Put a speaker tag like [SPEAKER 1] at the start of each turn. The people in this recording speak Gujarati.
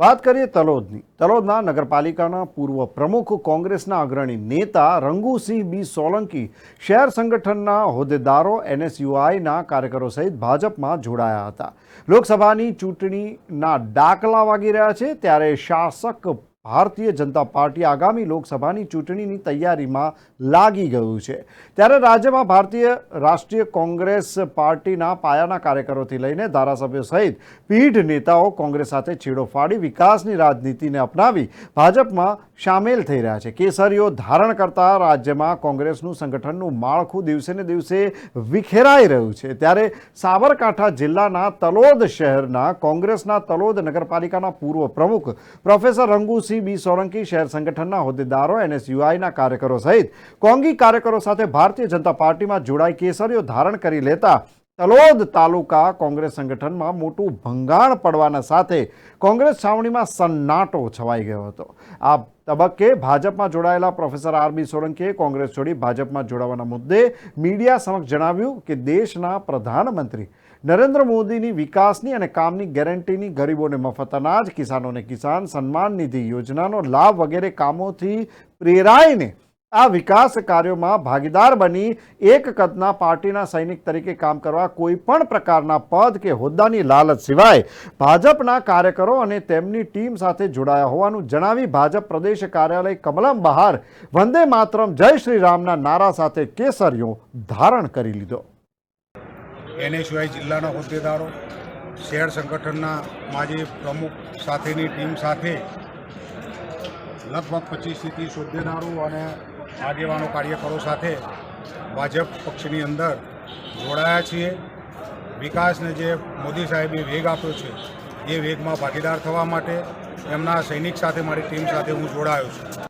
[SPEAKER 1] વાત કરીએ તલોદની. તલોદના નગરપાલિકાના પૂર્વ પ્રમુખ કોંગ્રેસના અગ્રણી નેતા રંગુસિંહ બી સોલંકી શહેર સંગઠનના હોદ્દેદારો એનએસયુઆઈના કાર્યકરો સહિત ભાજપમાં જોડાયા હતા. લોકસભાની ચૂંટણીના ડાકલા વાગી રહ્યા છે, ત્યારે શાસક ભારતીય જનતા પાર્ટી આગામી લોકસભાની ચૂંટણીની તૈયારીમાં લાગી ગયું છે. ત્યારે રાજ્યમાં ભારતીય રાષ્ટ્રીય કોંગ્રેસ પાર્ટીના પાયાના કાર્યકરોથી લઈને ધારાસભ્યો સહિત પીઢ નેતાઓ કોંગ્રેસ સાથે છેડો ફાડી વિકાસની રાજનીતિને અપનાવી ભાજપમાં સામેલ થઈ રહ્યા છે. કેસરીઓ ધારણ કરતા રાજ્યમાં કોંગ્રેસનું સંગઠનનું માળખું દિવસે ને દિવસે વિખેરાઈ રહ્યું છે. ત્યારે સાબરકાંઠા જિલ્લાના તલોદ શહેરના કોંગ્રેસના તલોદ નગરપાલિકાના પૂર્વ પ્રમુખ પ્રોફેસર રંગુસિંહ બી સોલંકી શહેર સંગઠનના હોદ્દેદારો, એનએસયુઆઈના કાર્યકરો સહિત કોંગી કાર્યકરો સાથે ભારતીય જનતા પાર્ટીમાં જોડાઈ કેસરીઓ ધારણ કરી લેતા તલોદ તાલુકા કોંગ્રેસ સંગઠનમાં મોટું ભંગાણ પડવાના સાથે કોંગ્રેસ છાવણીમાં સન્નાટો છવાઈ ગયો હતો. આ તબક્કે ભાજપમાં જોડાયેલા પ્રોફેસર આર બી સોલંકીએ કોંગ્રેસ છોડી ભાજપમાં જોડાવાના મુદ્દે મીડિયા સમક્ષ જણાવ્યું કે દેશના પ્રધાનમંત્રી નરેન્દ્ર મોદીની વિકાસની અને કામની ગેરંટીની ગરીબોને મફત અનાજ, કિસાનોને કિસાન સન્માન નિધિ યોજનાનો લાભ વગેરે કામોથી પ્રેરાઈને આ વિકાસ કાર્યોમાં ભાગીદાર બની એક કદના પાર્ટીના સૈનિક તરીકે કામ કરવા કોઈ પણ પ્રકારના પદ કે હોદ્દાની લાલચ સિવાય ભાજપના કાર્યકરો અને તેમની ટીમ સાથે જોડાયા હોવાનું જણાવી ભાજપ પ્રદેશ કાર્યાલય કમલમ બહાર વંદે માતરમ જય શ્રી રામના નારા સાથે કેસરિયો ધારણ કરી લીધો.
[SPEAKER 2] એનએસયુઆઈ જિલ્લાના હોદ્દેદારો, શહેર સંગઠનના માજી પ્રમુખ સાથેની ટીમ સાથે લગભગ પચીસથી ત્રીસ હોદ્દેદારો અને આગેવાનો કાર્યકરો સાથે ભાજપ પક્ષની અંદર જોડાયા છીએ. વિકાસને જે મોદી સાહેબે વેગ આપ્યો છે, એ વેગમાં ભાગીદાર થવા માટે એમના સૈનિક સાથે, મારી ટીમ સાથે હું જોડાયો છું.